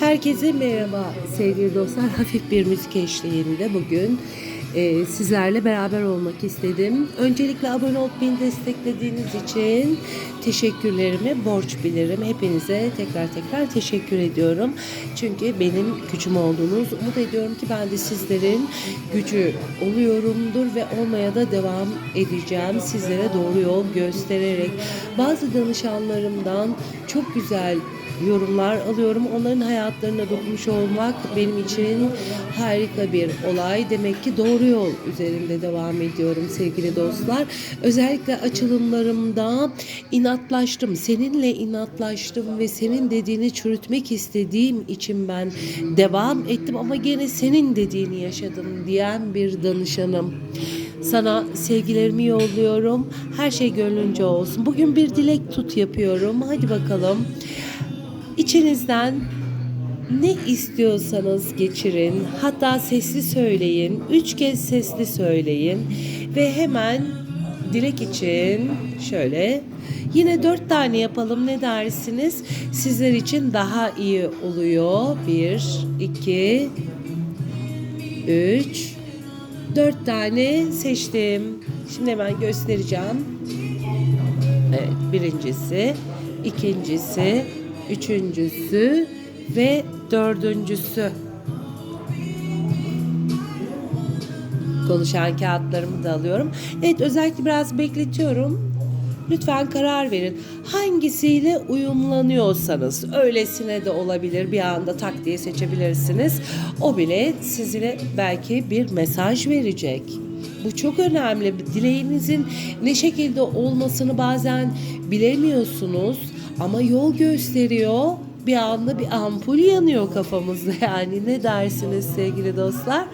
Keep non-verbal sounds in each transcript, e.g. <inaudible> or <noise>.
Herkese merhaba sevgili dostlar. <laughs> Hafif bir müzik eşliğinde bugün e, sizlerle beraber olmak istedim. Öncelikle abone olup beni desteklediğiniz için teşekkürlerimi borç bilirim. Hepinize tekrar tekrar teşekkür ediyorum. Çünkü benim gücüm olduğunuz umut ediyorum ki ben de sizlerin gücü oluyorumdur ve olmaya da devam edeceğim. Sizlere doğru yol göstererek bazı danışanlarımdan çok güzel yorumlar alıyorum. Onların hayatlarına dokunmuş olmak benim için harika bir olay. Demek ki doğru yol üzerinde devam ediyorum sevgili dostlar. Özellikle açılımlarımda inatlaştım. Seninle inatlaştım ve senin dediğini çürütmek istediğim için ben devam ettim ama gene senin dediğini yaşadım diyen bir danışanım. Sana sevgilerimi yolluyorum. Her şey gönlünce olsun. Bugün bir dilek tut yapıyorum. Hadi bakalım. İçinizden ne istiyorsanız geçirin. Hatta sesli söyleyin. Üç kez sesli söyleyin. Ve hemen dilek için şöyle yine dört tane yapalım ne dersiniz? Sizler için daha iyi oluyor. Bir, iki, üç, dört tane seçtim. Şimdi hemen göstereceğim. Evet, birincisi, ikincisi, üçüncüsü ve dördüncüsü. Konuşan kağıtlarımı da alıyorum. Evet özellikle biraz bekletiyorum. Lütfen karar verin. Hangisiyle uyumlanıyorsanız öylesine de olabilir. Bir anda tak diye seçebilirsiniz. O bile size belki bir mesaj verecek. Bu çok önemli. Dileğinizin ne şekilde olmasını bazen bilemiyorsunuz ama yol gösteriyor. Bir anda bir ampul yanıyor kafamızda <laughs> yani ne dersiniz sevgili dostlar?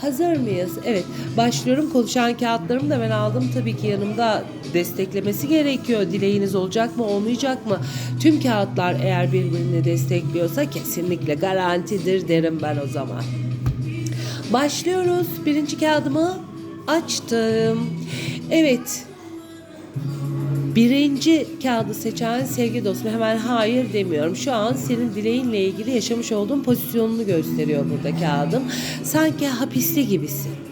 Hazır mıyız? Evet başlıyorum konuşan kağıtlarımı da ben aldım tabii ki yanımda desteklemesi gerekiyor. Dileğiniz olacak mı olmayacak mı? Tüm kağıtlar eğer birbirini destekliyorsa kesinlikle garantidir derim ben o zaman. Başlıyoruz. Birinci kağıdımı açtım. Evet. Birinci kağıdı seçen sevgi dostum hemen hayır demiyorum. Şu an senin dileğinle ilgili yaşamış olduğun pozisyonunu gösteriyor burada kağıdım. Sanki hapiste gibisin.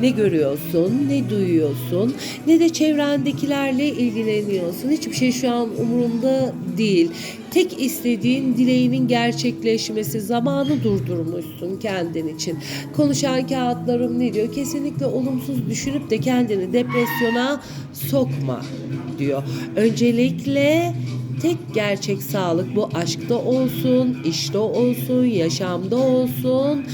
Ne görüyorsun, ne duyuyorsun, ne de çevrendekilerle ilgileniyorsun. Hiçbir şey şu an umurunda değil. Tek istediğin dileğinin gerçekleşmesi. Zamanı durdurmuşsun kendin için. Konuşan kağıtlarım ne diyor? Kesinlikle olumsuz düşünüp de kendini depresyona sokma diyor. Öncelikle tek gerçek sağlık bu aşkta olsun, işte olsun, yaşamda olsun,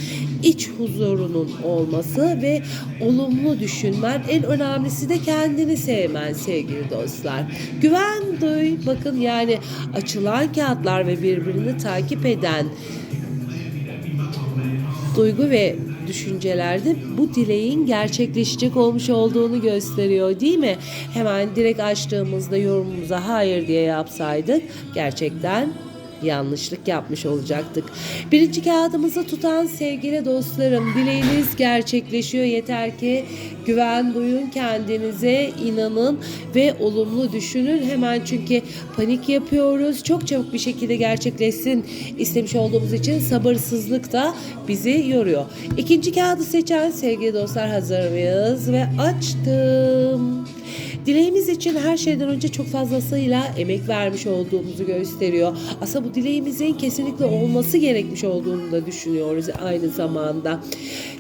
iç huzurunun olması ve olumlu düşünmen. En önemlisi de kendini sevmen sevgili dostlar. Güven duy. Bakın yani açılan kağıtlar ve birbirini takip eden duygu ve düşüncelerde bu dileğin gerçekleşecek olmuş olduğunu gösteriyor değil mi? Hemen direkt açtığımızda yorumumuza hayır diye yapsaydık gerçekten yanlışlık yapmış olacaktık. Birinci kağıdımızı tutan sevgili dostlarım dileğiniz gerçekleşiyor yeter ki güven duyun kendinize inanın ve olumlu düşünün hemen çünkü panik yapıyoruz çok çabuk bir şekilde gerçekleşsin istemiş olduğumuz için sabırsızlık da bizi yoruyor. İkinci kağıdı seçen sevgili dostlar hazır mıyız ve açtım. Dileğimiz için her şeyden önce çok fazlasıyla emek vermiş olduğumuzu gösteriyor. Aslında bu dileğimizin kesinlikle olması gerekmiş olduğunu da düşünüyoruz aynı zamanda.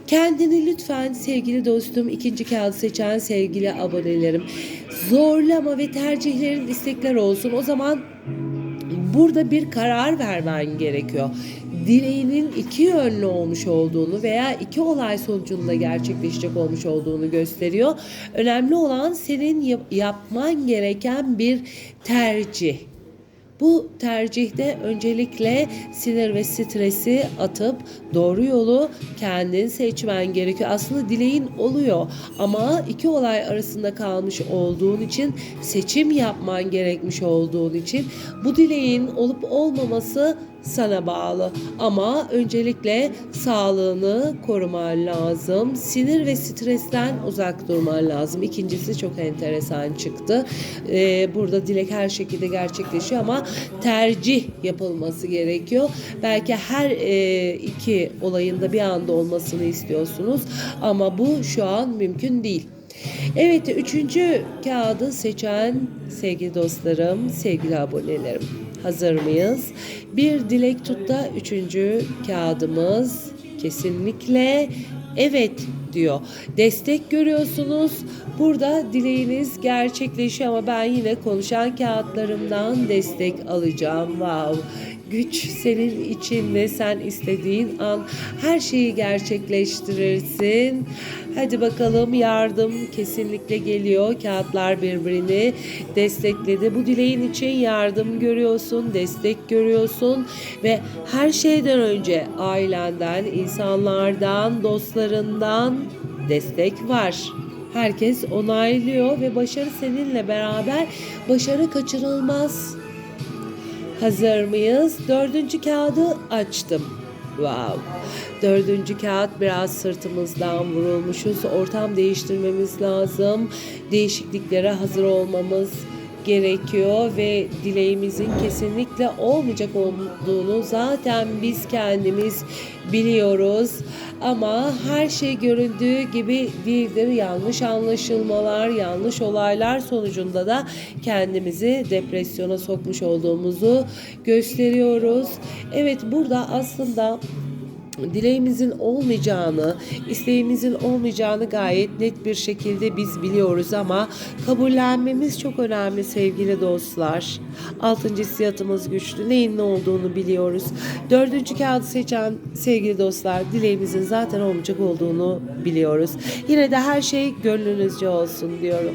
Kendini lütfen sevgili dostum ikinci kağıdı seçen sevgili abonelerim zorlama ve tercihlerin istekler olsun. O zaman burada bir karar vermen gerekiyor. Dileğinin iki yönlü olmuş olduğunu veya iki olay sonucunda gerçekleşecek olmuş olduğunu gösteriyor. Önemli olan senin yap- yapman gereken bir tercih. Bu tercihte öncelikle sinir ve stresi atıp doğru yolu kendin seçmen gerekiyor. Aslında dileğin oluyor ama iki olay arasında kalmış olduğun için seçim yapman gerekmiş olduğun için bu dileğin olup olmaması sana bağlı. Ama öncelikle sağlığını koruman lazım. Sinir ve stresten uzak durman lazım. İkincisi çok enteresan çıktı. Ee, burada dilek her şekilde gerçekleşiyor ama tercih yapılması gerekiyor. Belki her e, iki olayında bir anda olmasını istiyorsunuz ama bu şu an mümkün değil. Evet, üçüncü kağıdı seçen sevgili dostlarım, sevgili abonelerim. Hazır mıyız? Bir dilek tut da üçüncü kağıdımız kesinlikle evet diyor. Destek görüyorsunuz. Burada dileğiniz gerçekleşiyor ama ben yine konuşan kağıtlarımdan destek alacağım. Wow. Güç senin için ve sen istediğin an her şeyi gerçekleştirirsin. Hadi bakalım yardım kesinlikle geliyor. Kağıtlar birbirini destekledi. Bu dileğin için yardım görüyorsun, destek görüyorsun ve her şeyden önce ailenden, insanlardan, dostlarından destek var. Herkes onaylıyor ve başarı seninle beraber başarı kaçırılmaz. Hazır mıyız? Dördüncü kağıdı açtım. Wow. Dördüncü kağıt biraz sırtımızdan vurulmuşuz. Ortam değiştirmemiz lazım. Değişikliklere hazır olmamız gerekiyor ve dileğimizin kesinlikle olmayacak olduğunu zaten biz kendimiz biliyoruz. Ama her şey göründüğü gibi değildir. Yanlış anlaşılmalar, yanlış olaylar sonucunda da kendimizi depresyona sokmuş olduğumuzu gösteriyoruz. Evet burada aslında dileğimizin olmayacağını, isteğimizin olmayacağını gayet net bir şekilde biz biliyoruz ama kabullenmemiz çok önemli sevgili dostlar. Altıncı hissiyatımız güçlü. Neyin ne olduğunu biliyoruz. Dördüncü kağıdı seçen sevgili dostlar dileğimizin zaten olmayacak olduğunu biliyoruz. Yine de her şey gönlünüzce olsun diyorum.